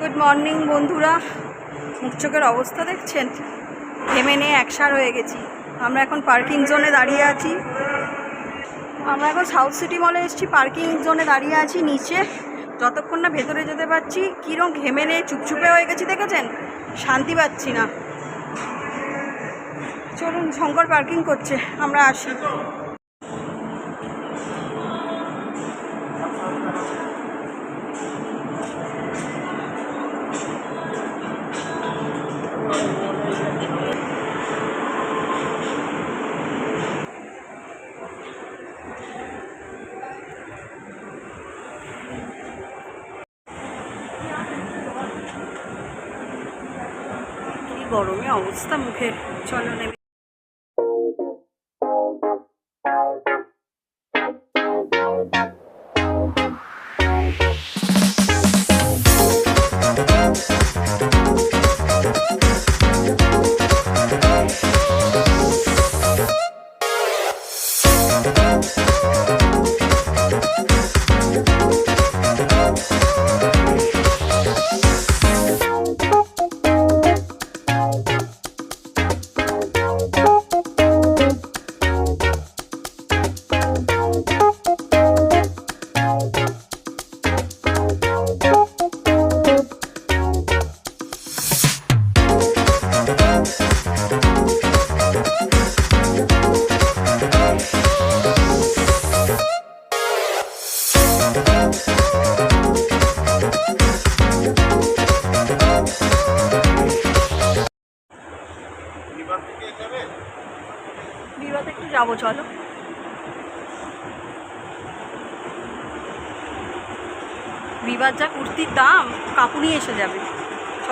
Good morning বন্ধুরা। মুখ চোখের অবস্থা দেখছেন? ঘেমে নিয়ে একসার হয়ে গেছি। আমরা এখন পার্কিং জোনে দাঁড়িয়ে আছি। আমরা এখন সাউথ সিটি মলে এসেছি পার্কিং জোনে দাঁড়িয়ে আছি, নিচে। যতক্ষণ না ভেতরে যেতে পারছি কীরকম ঘেমে নিয়ে চুপচুপে হয়ে গেছি, দেখেছেন? শান্তি পাচ্ছি না। চলুন, শঙ্কর পার্কিং করছে। আমরা আসি। গরমে অবস্থা মুখের চলো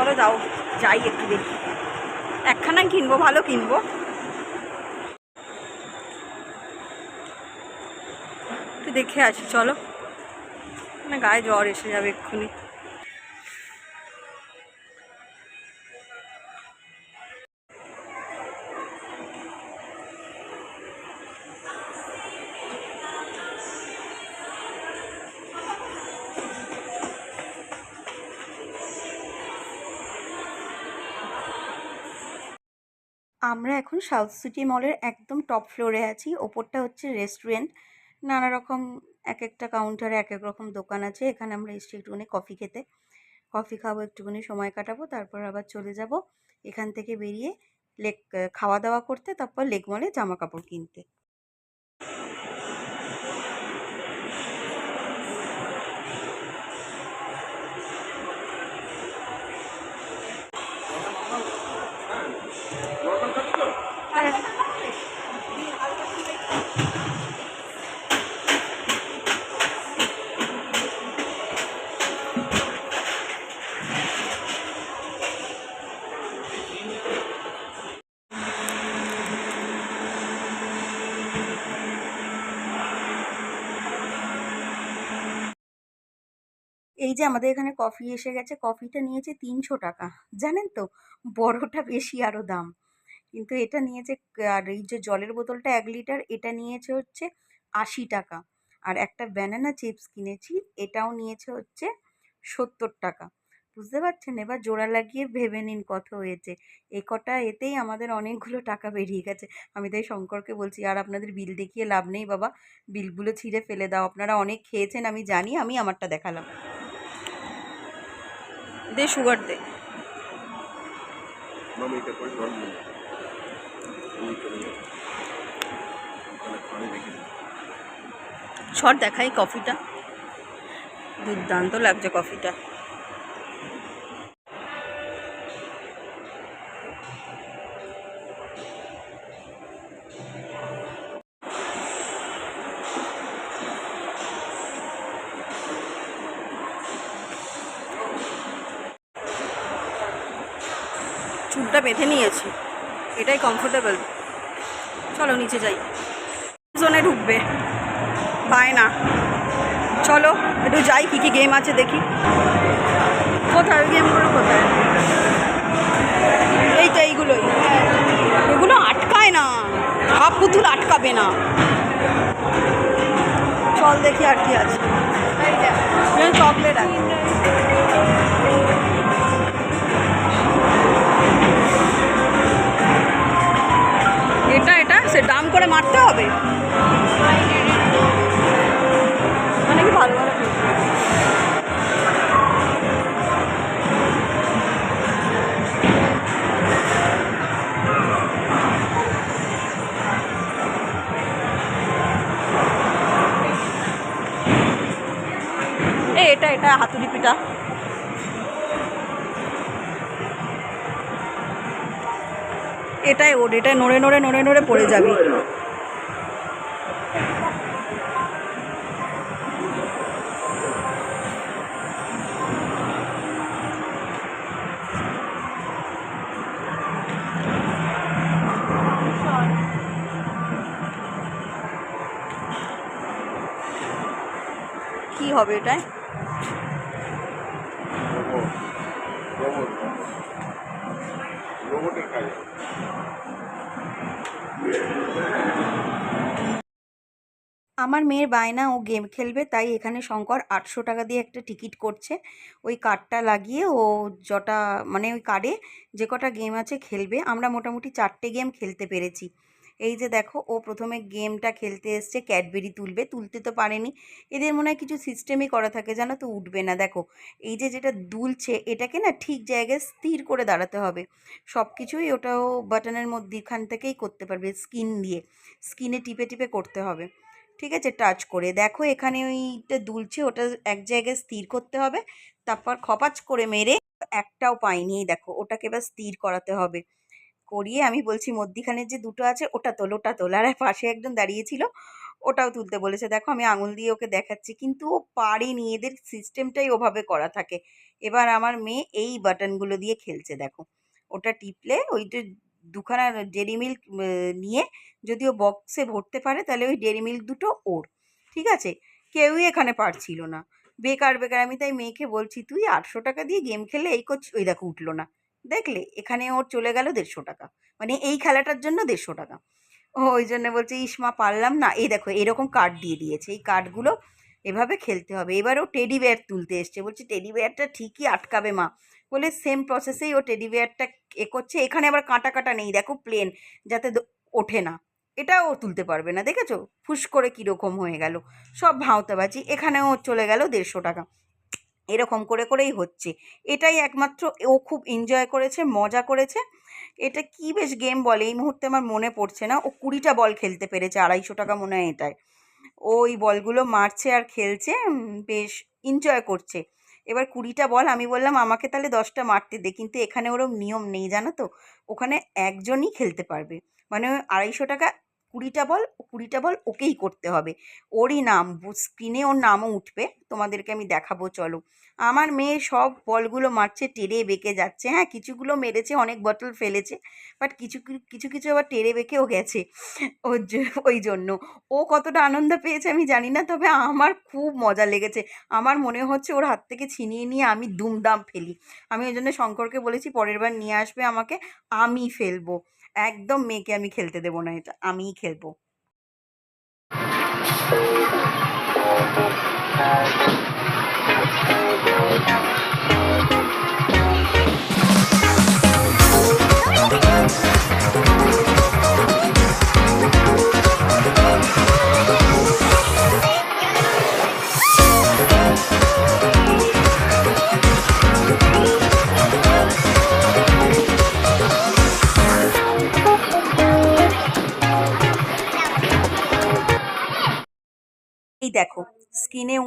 চলো যাও, যাই একটু দেখি। একখানা কিনবো, ভালো কিনবো। একটু দেখে আসি, চলো। না, গায়ে জ্বর এসে যাবে এক্ষুনি। এখন সাউথ সিটি মলের একদম টপ ফ্লোরে আছি। ওপরটা হচ্ছে রেস্টুরেন্ট নানা রকম এক একটা কাউন্টারে এক এক রকম দোকান আছে। এখানে আমরা এসছি একটুখানি কফি খেতে কফি খাব, একটুখানি সময় কাটাবো, তারপর আবার চলে যাব। এখান থেকে বেরিয়ে লেক খাওয়া দাওয়া করতে, তারপর লেক মলে জামা কাপড় কিনতে। এই যে আমাদের এখানে কফি এসে গেছে, কফিটা নিয়েছে তিনশো টাকা। জানেন তো, বড়টা বেশি আরও দাম। কিন্তু এটা নিয়েছে, আর এই যে জলের বোতলটা এক লিটার, এটা নিয়েছে হচ্ছে আশি টাকা। আর একটা ব্যানানা চিপস কিনেছি, এটাও নিয়েছে হচ্ছে সত্তর টাকা। বুঝতে পারছেন? এবার জোড়া লাগিয়ে ভেবে নিন কত হয়েছে। এ কটা এতেই আমাদের অনেকগুলো টাকা বেরিয়ে গেছে। আমি তাই শঙ্করকে বলছি, আর আপনাদের বিল দেখিয়ে লাভ নেই বাবা। বিলগুলো ছিঁড়ে ফেলে দাও। আপনারা অনেক খেয়েছেন, আমি জানি, আমি আমারটা দেখালাম। পানি সুগার দে। শর্ট দেখাই কফিটা। দুর্দান্ত লাগছে কফিটা। বেঁধে নিয়েছি। এটাই কমফোর্টেবল চলো নিচে যাই। জোনে ঢুকবে। পায় না চলো, একটু যাই, কী কী গেম আছে দেখি। কফিটা এটাই ওর এটাই নড়ে নড়ে নড়ে নড়ে পড়ে যাবি। কি হবে এটায়? আমার মেয়ের বায়না ও গেম খেলবে, তাই এখানে শঙ্কর আটশো টাকা দিয়ে একটা টিকিট করছে। ওই কার্ডটা লাগিয়ে ও যটা মানে ওই কার্ডে যে কটা গেম আছে খেলবে। আমরা মোটামুটি চারটে গেম খেলতে পেরেছি। এই যে দেখো, ও প্রথমে গেমটা খেলতে এসছে, ক্যাডবেরি তুলবে। তুলতে তো পারেনি। এদের মনে হয় কিছু সিস্টেমই করা থাকে, জানো তো, উঠবে না। দেখো, এই যে যেটা দুলছে, এটাকে না ঠিক জায়গায় স্থির করে দাঁড়াতে হবে। সব কিছুই ওটাও বাটনের মধ্যেখান থেকেই করতে পারবে স্কিন দিয়ে। স্কিনে টিপে টিপে করতে হবে। ঠিক আছে? টাচ করে। দেখো এখানে ওইটা দুলছে, ওটা এক জায়গায় স্থির করতে হবে। তারপর খপাচ করে মেরে একটাও পাইনি। দেখো, ওটাকে এবার স্থির করাতে হবে। করিয়ে আমি বলছি মধ্যিখানে যে দুটো আছে, ওটা তোল ওটা তোল। আর পাশে একজন দাঁড়িয়েছিল, ওটাও তুলতে বলেছে, দেখো, আমি আঙুল দিয়ে ওকে দেখাচ্ছি। কিন্তু ও পারেনি, এদের সিস্টেমটাই ওভাবে করা থাকে। এবার আমার মেয়ে এই বাটনগুলো দিয়ে খেলছে, দেখো। ওটা টিপলে ওইটা দুখানা ডেরি মিল্ক নিয়ে যদি ও বক্সে ভরতে পারে, তাহলে ওই ডেরি মিল্ক দুটো ওর, ঠিক আছে? কেউই এখানে পারছিল না। বেকার বেকার, আমি তাই মেয়েকে বলছি, তুই আটশো টাকা দিয়ে গেম খেলে এই করছি ওই দেখো উঠল না। দেখলে, এখানে ওর চলে গেল দেড়শো টাকা। মানে এই খেলাটার জন্য দেড়শো টাকা। ও ওই জন্য বলছে ইসমা পারলাম না। এই দেখো, এরকম কার্ড দিয়ে দিয়েছে। এই কার্ডগুলো এভাবে খেলতে হবে। এবার ও টেডি বেয়ার তুলতে এসছে। বলছে টেডি বেয়ারটা ঠিকই আটকাবে মা। বলে সেম প্রসেসেই ও টেডি বেয়ারটা এ করছে। এখানে আবার কাঁটা কাঁটা নেই, দেখো প্লেন যাতে ওঠে না। এটাও ও তুলতে পারবে না, দেখেছ? ফুস করে কীরকম হয়ে গেল। সব ভাঁওতাবাজি। এখানেও চলে গেল দেড়শো টাকা। এরকম করে করেই হচ্ছে। এটাই একমাত্র ও খুব এনজয় করেছে, মজা করেছে। এটা কি বেশ গেম বলে, এই মুহূর্তে আমার মনে পড়ছে না। ও কুড়িটা বল খেলতে পেরেছে, আড়াইশো টাকা মনে হয় এটায়। ওই বলগুলো মারছে আর খেলছে বেশ এনজয় করছে। এবার কুড়িটা বল, আমি বললাম আমাকে তাহলে দশটা মারতে দে, কিন্তু এখানে ওরম নিয়ম নেই, জানো তো? ওখানে একজনই খেলতে পারবে। মানে আড়াইশো টাকা কুড়িটা বল কুড়িটা বল ওকেই করতে হবে। ওরই নাম স্ক্রিনে ওর নামও উঠবে। তোমাদেরকে আমি দেখাবো, চলো। আমার মেয়ে সব বলগুলো মারছে, টেরে বেঁকে যাচ্ছে। হ্যাঁ কিছুগুলো মেরেছে, অনেক বটল ফেলেছে বাট কিছু কিছু কিছু আবার টেরে বেঁকেও গেছে। ওর ওই জন্য। ও কতটা আনন্দ পেয়েছে আমি জানি না, তবে আমার খুব মজা লেগেছে। আমার মনে হচ্ছে ওর হাত থেকে ছিনিয়ে নিয়ে আমি দুমদাম ফেলি। আমি ওই জন্য শঙ্করকে বলেছি, পরের বার নিয়ে আসবে আমাকে, আমি ফেলব। একদম মেয়েকে আমি খেলতে দেবো না এটা আমিই খেলব।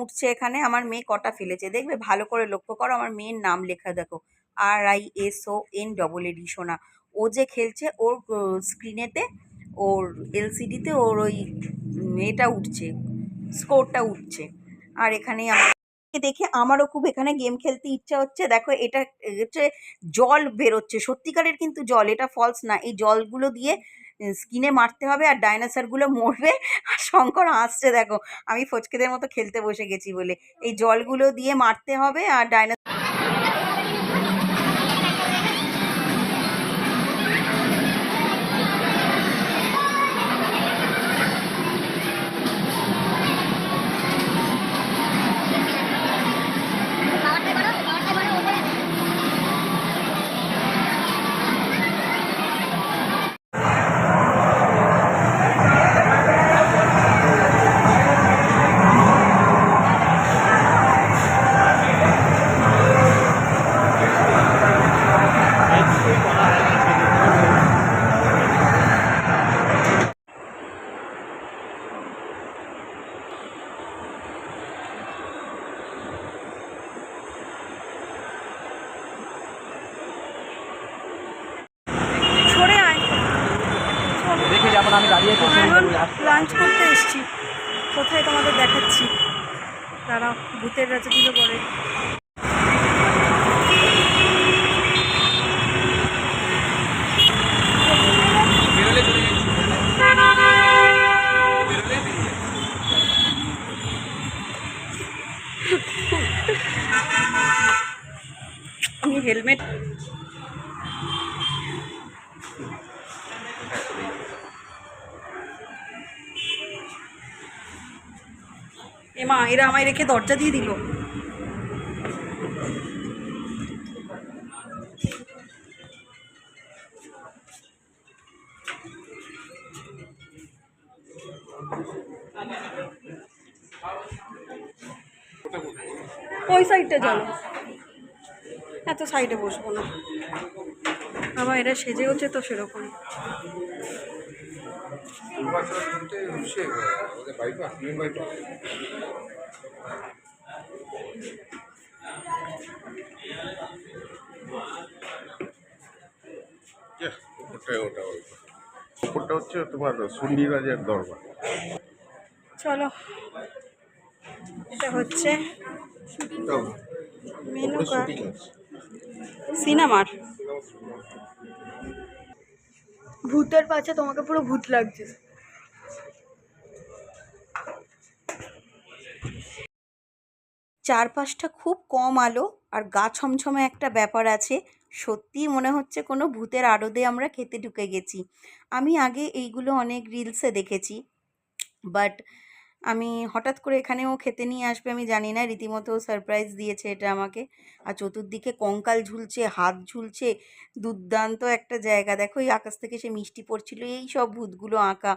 উঠছে এখানে, আমার মেয়ে কটা ফেলেছে। দেখবে, ভালো করে লক্ষ্য করো, আমার মেয়ের নাম লেখা দেখো। R I S O N double এডি সোনা। ও যে খেলছে, ওর স্ক্রিনেতে, ওর এলসিডিতে ওর ওই এটা উঠছে, স্কোরটা উঠছে। আর এখানে দেখে আমারও খুব এখানে গেম খেলতে ইচ্ছা হচ্ছে। দেখো, এটা হচ্ছে জল বেরোচ্ছে, সত্যিকারের কিন্তু জল, এটা ফলস না। এই জলগুলো দিয়ে স্কিনে মারতে হবে আর ডাইনোসরগুলো মরবে আর শঙ্কর হাসছে, দেখো। আমি ফচকেদের মতো খেলতে বসে গেছি বলে। এই জলগুলো দিয়ে মারতে হবে আর ডাইনো আমায় রেখে দরজা দিয়ে দিল। ওই সাইডটা চলো। এত সাইডে বসবো না। আবার এরা সেজে হচ্ছে তো সেরকম। ওটাই ওটা ওটা ওটা হচ্ছে তোমার সুন্ডিরাজের দরবার। চলো। এটা হচ্ছে মেনু কার্ড। সিনেমার। ভূতের পাছে তোমাকে পুরো ভূত লাগছে। চারপাশটা খুব কম আলো। আর গা ছমছমে একটা ব্যাপার আছে, সত্যিই মনে হচ্ছে কোনো ভূতের আড়দে আমরা খেতে ঢুকে গেছি। আমি আগে এইগুলো অনেক রিলসে দেখেছি বাট আমি হঠাৎ করে এখানেও খেতে নিয়ে আসবে আমি জানি না, রীতিমতো সারপ্রাইজ দিয়েছে এটা আমাকে। আর চতুর্দিকে কঙ্কাল ঝুলছে, হাত ঝুলছে, দুর্দান্ত একটা জায়গা। দেখো এই আকাশ থেকে সে মিষ্টি পড়ছিল, এই সব ভূতগুলো আঁকা।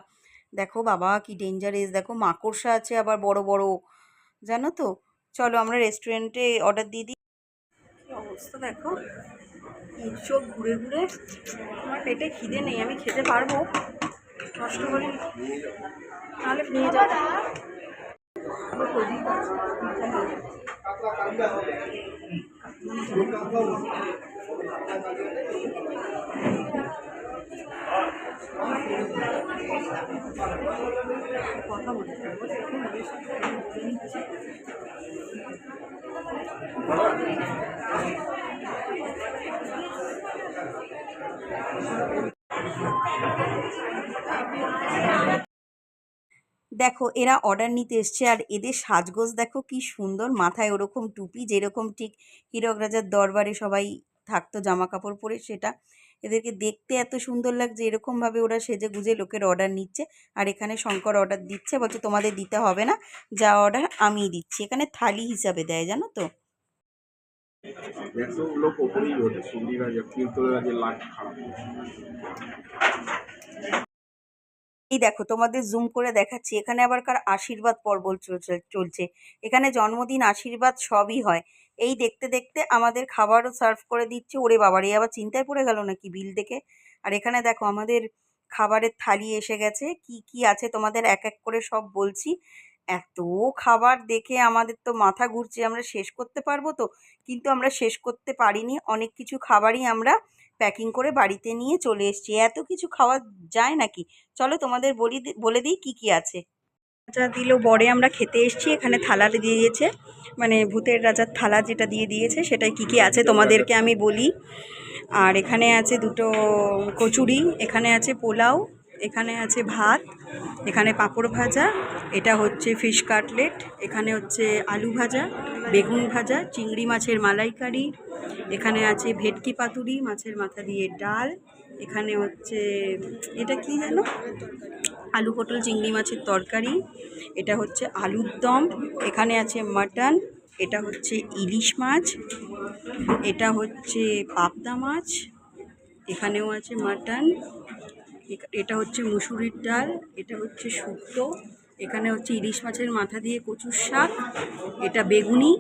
দেখো বাবা কি ডেঞ্জারেস দেখো মাকড়সা আছে আবার বড় বড়। জানো তো? চলো আমরা রেস্টুরেন্টে অর্ডার দিয়ে দিই। অবস্থা দেখো। চোখ ঘুরে ঘুরে আমার পেটে খিদে নেই, আমি খেতে পারব? কষ্ট করে তাহলে নিয়ে যাব আবার প্রদীপ আছে, প্রদীপটা নিয়ে যাও। দেখো, এরা অর্ডার নিতে এসছে আর এদের সাজগোজ দেখো কি সুন্দর। মাথায় ওরকম টুপি, যেরকম ঠিক হীরক রাজার দরবারে সবাই থাকতো জামা কাপড় পরে, সেটা এদেরকে দেখতে এত সুন্দর লাগছে এরকমভাবে ওরা সেজে গুজে লোকের অর্ডার নিচ্ছে। আর এখানে শঙ্কর অর্ডার দিচ্ছে বলছে তোমাদের দিতে হবে না যা অর্ডার আমিই দিচ্ছি। এখানে থালি হিসাবে দেয় জানো তো? এই দেখো তোমাদের জুম করে দেখাচ্ছি। এখানে আবার কার আশীর্বাদ পর্ব চলছে। এখানে জন্মদিন আশীর্বাদ সবই হয়। এই দেখতে দেখতে আমাদের খাবারও সার্ভ করে দিচ্ছে। ওরে বাবারে আবার চিন্তায় পড়ে গেল নাকি বিল দেখে? আর এখানে দেখো আমাদের খাবারের থালি এসে গেছে। কি কি আছে তোমাদের এক এক করে সব বলছি। এত খাবার দেখে আমাদের তো মাথা ঘুরছে, আমরা শেষ করতে পারব তো? কিন্তু আমরা শেষ করতে পারিনি। অনেক কিছু খাবারই আমরা প্যাকিং করে বাড়িতে নিয়ে চলে এসেছি। এত কিছু খাওয়া যায় নাকি? চলো তোমাদের বলি বলে দিই কি কি আছে। রাজা দিল বড়ে আমরা খেতে এসেছি, এখানে থালা দিয়ে দিয়েছে। মানে ভূতের রাজার থালা যেটা দিয়ে দিয়েছে সেটাই কি কি আছে তোমাদেরকে আমি বলি। আর এখানে আছে দুটো কচুরি, এখানে আছে পোলাও, এখানে আছে ভাত, এখানে পাঁপড় ভাজা, এটা হচ্ছে ফিশ কাটলেট এখানে হচ্ছে আলু ভাজা, বেগুন ভাজা, চিংড়ি মাছের মালাইকারি, এখানে আছে ভেটকি পাতুরি, মাছের মাথা দিয়ে ডাল এখানে হচ্ছে, এটা কি যেন? আলু পটল চিংড়ি মাছের তরকারি, এটা হচ্ছে আলুর দম, এখানে আছে মাটন, এটা হচ্ছে ইলিশ মাছ, এটা হচ্ছে পাবদা মাছ, এখানেও আছে মাটন এটা হচ্ছে মুসুরির ডাল, এটা হচ্ছে শুক্তো, এখানে হচ্ছে ইলিশ মাছের মাথা দিয়ে কচুর শাক, এটা বেগুনি,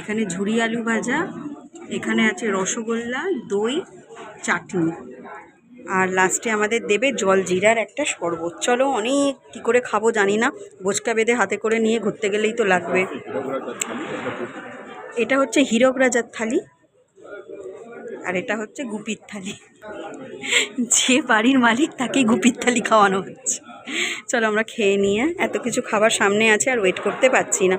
এখানে ঝুরি আলু ভাজা, এখানে আছে রসগোল্লা, দই, চাটনি। আর লাস্টে আমাদের দেবে জল জিরার একটা শরবত। চলো অনেক কী করে খাব জানি না। বোচকা বেঁধে হাতে করে নিয়ে ঘুরতে গেলেই তো লাগবে। এটা হচ্ছে হীরক রাজার থালি। আর এটা হচ্ছে গুপির থালি। যে বাড়ির মালিক তাকে গুপির থালি খাওয়ানো হচ্ছে। চলো আমরা খেয়ে নিয়ে এত কিছু খাবার সামনে আছে আর ওয়েট করতে পারছি না।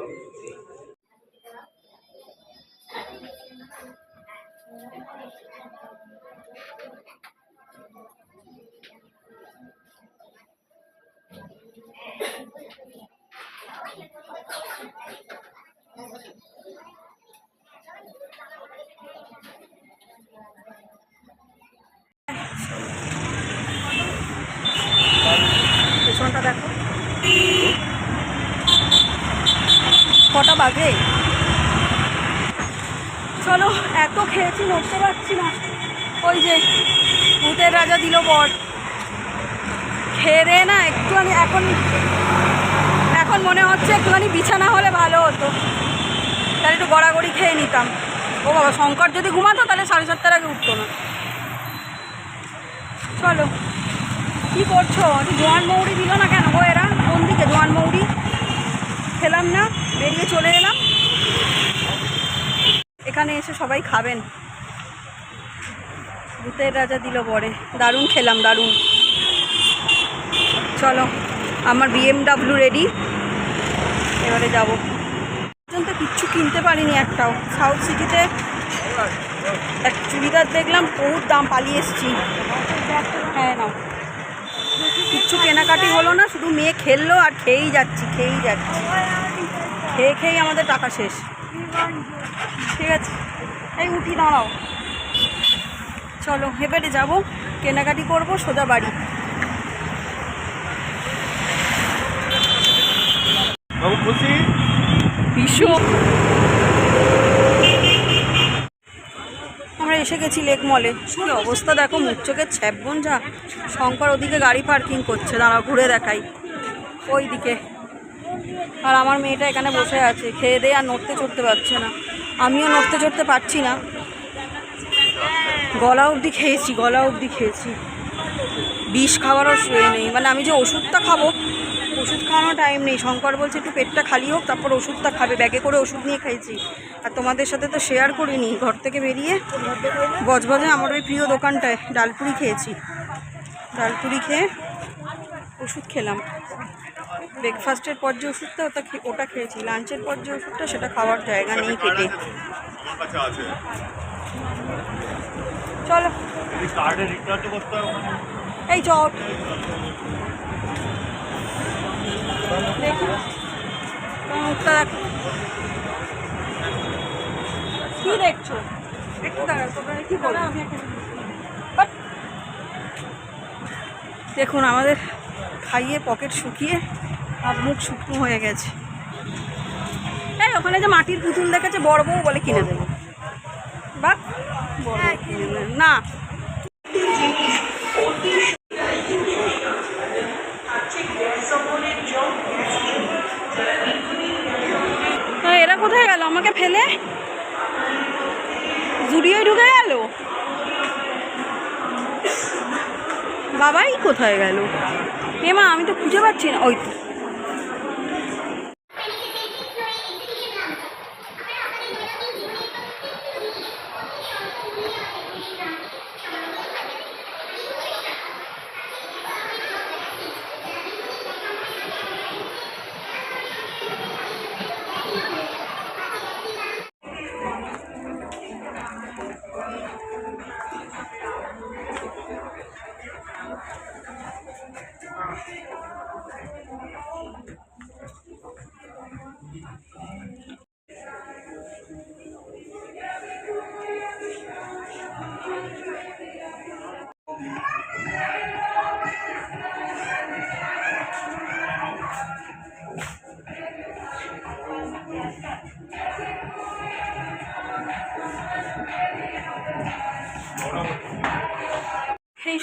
দেখো। কটা বাজে? চলো, এত খেয়েছি নড়তে পারছি না। ওই যে, ভূতের রাজা দিল বর। খেয়ে না, একটুখানি, এখন এখন মনে হচ্ছে একটুখানি বিছানা হলে ভালো হতো। তাহলে একটু গড়াগড়ি খেয়ে নিতাম। ও বাবা, শঙ্কর যদি ঘুমাতো, তাহলে সাড়ে সাতটার আগে উঠতো না। চলো। কি করছ? জোয়ান মৌরি দিল না কেন গো এরা? কোন দিকে? জোয়ান মৌরি। খেলাম না, বেরিয়ে চলে এলাম। এখানে এসে সবাই খাবেন। ভূতের রাজা দিল পরে দারুণ খেলাম, দারুণ। চলো, আমার বিএমডাব্লিউ রেডি এবারে যাব। পর্যন্ত কিচ্ছু কিনতে পারিনি একটাও। সাউথ সিটিতে এক চুড়িদার দেখলাম, বহুত দাম পালিয়ে এসছি। হ্যাঁ নাও। কিচ্ছু কেনাকাটি হলো না শুধু মেয়ে খেললো আর খেয়েই যাচ্ছি খেয়েই যাচ্ছি। খেয়ে খেয়েই আমাদের টাকা শেষ। ঠিক আছে এই উঠি দাঁড়াও। চলো এবারে যাব কেনাকাটি করব সোজা বাড়ি। বাবু খুশি? ভীষণ। এসে গেছি লেক মলে। কি অবস্থা দেখো, মুখ চোখের ছ্যাপবন যা। শঙ্কর ওদিকে গাড়ি পার্কিং করছে দাঁড়া ঘুরে দেখাই। ওই দিকে আর আমার মেয়েটা এখানে বসে আছে, খেয়ে দিয়ে আর নড়তে চড়তে পারছে না। আমিও নড়তে চড়তে পারছি না। গলা অবধি খেয়েছি, গলা অবধি খেয়েছি। বিষ খাওয়ারও শুয়ে নেই। মানে আমি যে ওষুধটা খাব খাওয়ানোর টাইম নেই। শঙ্কর বলছে একটু পেটটা খালি হোক তারপর ওষুধটা খাবে। ব্যাগে করে ওষুধ নিয়ে খাইছি। আর তোমাদের সাথে তো শেয়ার করিনি ঘর থেকে বেরিয়ে বজবজে আমার ওই প্রিয় দোকানটায় ডালপুরি খেয়েছি। ডালপুরি খেয়ে ওষুধ খেলাম। ব্রেকফাস্টের পর যে ওষুধটা ওটা ওটা খেয়েছি। লাঞ্চের পর যে ওষুধটা সেটা খাওয়ার জায়গা নেই পেটে। চলো। এই চট দেখুন, আমাদের খাইয়ে পকেট শুকিয়ে আর মুখ শুকনো হয়ে গেছে এই, ওখানে যে মাটির পুতুল দেখেছে, বড় বউ বলে কিনে দেবো বা। না কোথায় ফেলে। জুড়িয়ে ঢুকে গেল। বাবাই কোথায় গেল? এমা আমি তো খুঁজে পাচ্ছি না। ওই তো।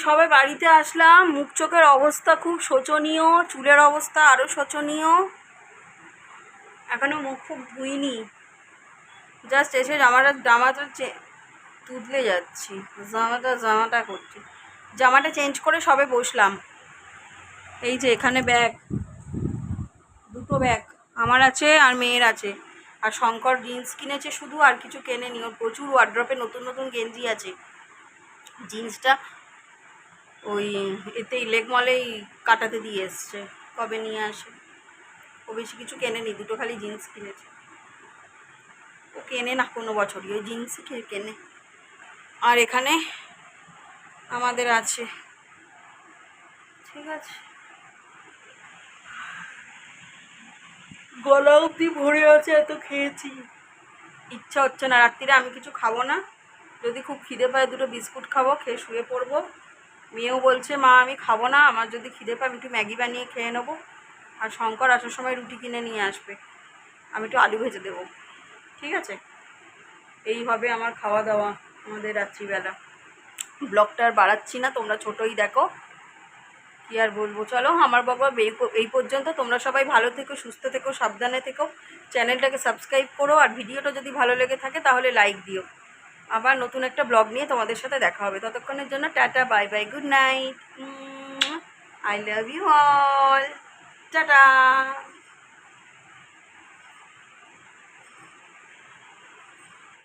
এই সবে বাড়িতে আসলাম। মুখ চোখের অবস্থা খুব শোচনীয়, চুলের অবস্থা আরও শোচনীয়। এখনও মুখ ফুক ধুইনি। জাস্ট এসে জামাটা জামাটা তুদলে যাচ্ছি। জামাটা জামাটা করছি। জামাটা চেঞ্জ করে সবে বসলাম। এই যে এখানে ব্যাগ। দুটো ব্যাগ। আমার আছে আর মেয়ের আছে। আর শঙ্কর জিন্স কিনেছে শুধু আর কিছু কেনেনি। ওর প্রচুর ওয়ার্ড্রপে নতুন নতুন গেঞ্জি আছে। জিন্সটা ওই এতেই লেক মলেই কাটাতে দিয়ে এসছে, কবে নিয়ে আসে? ও বেশি কিছু কেনেনি, দুটো খালি জিন্স কিনেছে। ও কেনে না কোনো বছরই, ওই জিন্সই কেনে। আর এখানে আমাদের আছে। ঠিক আছে। গলা অবধি ভরে আছে, এত খেয়েছি। ইচ্ছা হচ্ছে না, রাত্রিরে আমি কিছু খাব না। যদি খুব খিদে পায়, দুটো বিস্কুট খাব, খেয়ে শুয়ে পড়ব। মেয়েও বলছে, মা, আমি খাব না, আমার যদি খিদে পায় আমি একটু ম্যাগি বানিয়ে খেয়ে নেব। আর শঙ্কর আসার সময় রুটি কিনে নিয়ে আসবে। আমি একটু আলু ভেজে দেবো। ঠিক আছে? এইভাবে আমার খাওয়া দাওয়া আমাদের রাত্রিবেলা। ব্লগটা আর বাড়াচ্ছি না, তোমরা ছোটই দেখো। কি আর বলব? চলো, আমার বাবা এই পর্যন্ত। তোমরা সবাই ভালো থেকো, সুস্থ থেকো, সাবধানে থেকো। চ্যানেলটাকে সাবস্ক্রাইব করো, আর ভিডিওটা যদি ভালো লেগে থাকে তাহলে লাইক দিও। আবার নতুন একটা ব্লগ নিয়ে তোমাদের সাথে দেখা হবে। ততক্ষণের জন্য tata, bye bye, good night. I love you all. Tata.